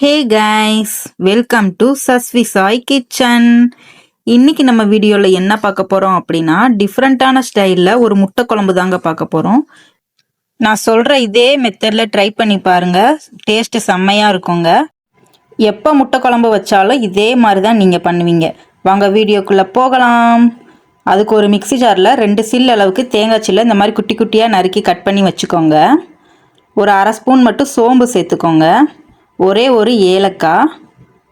Hey guys welcome to Sasvi Sai kitchen. இன்னைக்கு நம்ம வீடியோவில் என்ன பார்க்க போகிறோம் அப்படின்னா டிஃப்ரெண்ட்டான ஸ்டைலில் ஒரு முட்டை குழம்பு தாங்க பார்க்க போகிறோம் நான் சொல்கிற இதே மெத்தடில் ட்ரை பண்ணி பாருங்கள் டேஸ்ட்டு செம்மையாக இருக்குங்க. எப்போ முட்டை குழம்பு வச்சாலும் இதே மாதிரி தான் நீங்கள் பண்ணுவீங்க. வாங்க வீடியோக்குள்ளே போகலாம். அதுக்கு ஒரு மிக்ஸி ஜாரில் ரெண்டு சில் அளவுக்கு தேங்காய் சில்லை இந்த மாதிரி குட்டி குட்டியாக நறுக்கி கட் பண்ணி வச்சுக்கோங்க. ஒரு அரை ஸ்பூன் மட்டும் சோம்பு சேர்த்துக்கோங்க. ஒரே ஒரு ஏலக்காய்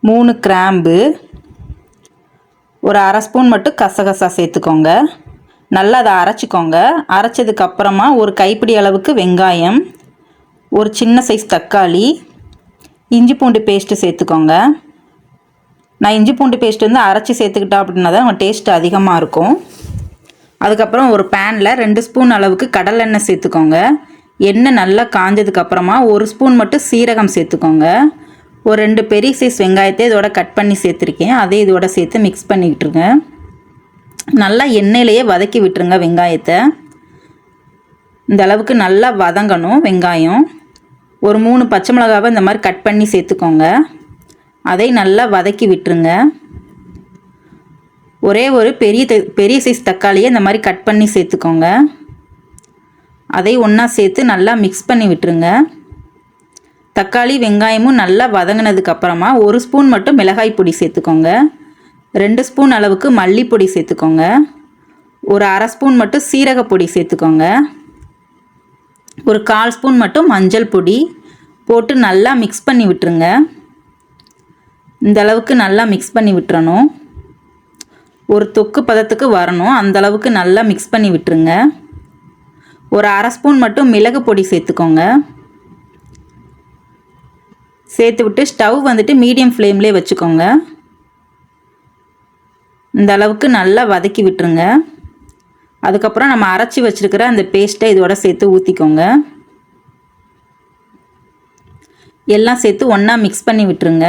மூணு கிராம்பு ஒரு அரை ஸ்பூன் மட்டும் கசகசா சேர்த்துக்கோங்க. நல்லா அதை அரைச்சிக்கோங்க. அரைச்சதுக்கப்புறமா ஒரு கைப்பிடி அளவுக்கு வெங்காயம் ஒரு சின்ன சைஸ் தக்காளி இஞ்சி பூண்டு பேஸ்ட்டு சேர்த்துக்கோங்க. நான் இஞ்சி பூண்டு பேஸ்ட் வந்து அரைச்சி சேர்த்துக்கிட்டா அப்படின்னா தான் டேஸ்ட் அதிகமாக இருக்கும். அதுக்கப்புறம் ஒரு பேனில் ரெண்டு ஸ்பூன் அளவுக்கு கடலெண்ணெய் சேர்த்துக்கோங்க. எண்ணெய் நல்லா காஞ்சதுக்கு அப்புறமா ஒரு ஸ்பூன் மட்டும் சீரகம் சேர்த்துக்கோங்க. ஒரு ரெண்டு பெரிய சைஸ் வெங்காயத்தை இதோட கட் பண்ணி சேர்த்துருக்கேன். அதே இதோட சேர்த்து மிக்ஸ் பண்ணிக்கிட்டுருங்க. நல்லா எண்ணெயிலேயே வதக்கி விட்டுருங்க வெங்காயத்தை. இந்த அளவுக்கு நல்லா வதங்கணும் வெங்காயம். ஒரு மூணு பச்சை மிளகாவை இந்த மாதிரி கட் பண்ணி சேர்த்துக்கோங்க. அதை நல்லா வதக்கி விட்டுருங்க. ஒரே ஒரு பெரிய பெரிய சைஸ் தக்காளியை இந்த மாதிரி கட் பண்ணி சேர்த்துக்கோங்க. அதை ஒன்றா சேர்த்து நல்லா மிக்ஸ் பண்ணி விட்டுருங்க. தக்காளி வெங்காயமும் நல்லா வதங்கினதுக்கப்புறமா ஒரு ஸ்பூன் மட்டும் மிளகாய் பொடி சேர்த்துக்கோங்க. ரெண்டு ஸ்பூன் அளவுக்கு மல்லிப்பொடி சேர்த்துக்கோங்க. ஒரு அரை ஸ்பூன் மட்டும் சீரக பொடி சேர்த்துக்கோங்க. ஒரு கால் ஸ்பூன் மட்டும் மஞ்சள் பொடி போட்டு நல்லா மிக்ஸ் பண்ணி விட்டுருங்க. இந்த அளவுக்கு நல்லா மிக்ஸ் பண்ணி விட்டுறணும். ஒரு தொக்கு பதத்துக்கு வரணும். அந்த அளவுக்கு நல்லா மிக்ஸ் பண்ணி விட்டுருங்க. ஒரு அரை ஸ்பூன் மட்டும் மிளகு பொடி சேர்த்துக்கோங்க. சேர்த்து விட்டு ஸ்டவ் வந்துட்டு மீடியம் ஃப்ளேம்லேயே வச்சுக்கோங்க. இந்த அளவுக்கு நல்லா வதக்கி விட்டுருங்க. அதுக்கப்புறம் நம்ம அரைச்சி வச்சுருக்கிற அந்த பேஸ்ட்டை இதோட சேர்த்து ஊற்றிக்கோங்க எல்லாம் சேர்த்து ஒன்றா மிக்ஸ் பண்ணி விட்டுருங்க.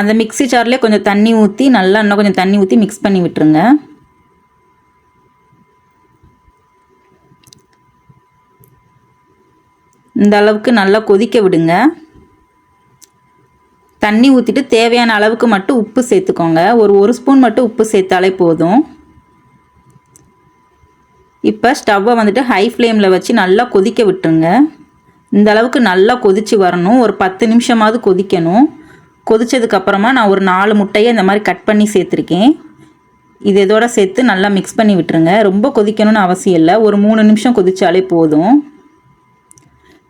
அந்த மிக்ஸி ஜார்லேயே கொஞ்சம் தண்ணி ஊற்றி நல்லா இன்னும் கொஞ்சம் தண்ணி ஊற்றி மிக்ஸ் பண்ணி விட்டுருங்க. இந்த அளவுக்கு நல்லா கொதிக்க விடுங்க. தண்ணி ஊற்றிட்டு தேவையான அளவுக்கு மட்டும் உப்பு சேர்த்துக்கோங்க. ஒரு ஒரு ஸ்பூன் மட்டும் உப்பு சேர்த்தாலே போதும். இப்போ ஸ்டவ்வை வந்துட்டு ஹை ஃப்ளேமில் வச்சு நல்லா கொதிக்க விட்டுருங்க. இந்த அளவுக்கு நல்லா கொதித்து வரணும். ஒரு பத்து நிமிஷமாவது கொதிக்கணும். கொதித்ததுக்கப்புறமா நான் ஒரு நாலு முட்டையை இந்த மாதிரி கட் பண்ணி சேர்த்துருக்கேன். இது இதோட சேர்த்து நல்லா மிக்ஸ் பண்ணி விட்டுருங்க. ரொம்ப கொதிக்கணும்னு அவசியம் இல்லை. ஒரு மூணு நிமிஷம் கொதித்தாலே போதும்.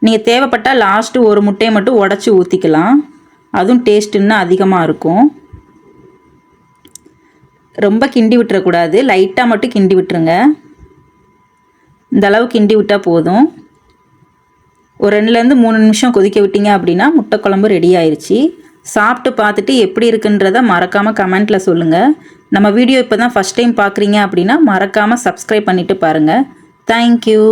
நீங்கள் தேவைப்பட்டால் லாஸ்ட்டு ஒரு முட்டையை மட்டும் உடச்சி ஊற்றிக்கலாம் அதுவும் டேஸ்ட் இன்னும் அதிகமாக இருக்கும். ரொம்ப கிண்டி விட்டுறக்கூடாது லைட்டாக மட்டும் கிண்டி விட்டுருங்க. இந்த அளவு கிண்டி விட்டால் போதும். ஒரு ரெண்டுலேருந்து மூணு நிமிஷம் கொதிக்க விட்டீங்க அப்படின்னா முட்டை குழம்பு ரெடி ஆயிடுச்சு சாப்பிட்டு பார்த்துட்டு எப்படி இருக்குன்றத மறக்காமல் கமெண்ட்டில் சொல்லுங்கள் நம்ம வீடியோ இப்போ தான் ஃபஸ்ட் டைம் பார்க்குறீங்க அப்படின்னா மறக்காமல் சப்ஸ்கிரைப் பண்ணிவிட்டு பாருங்கள் தேங்க்யூ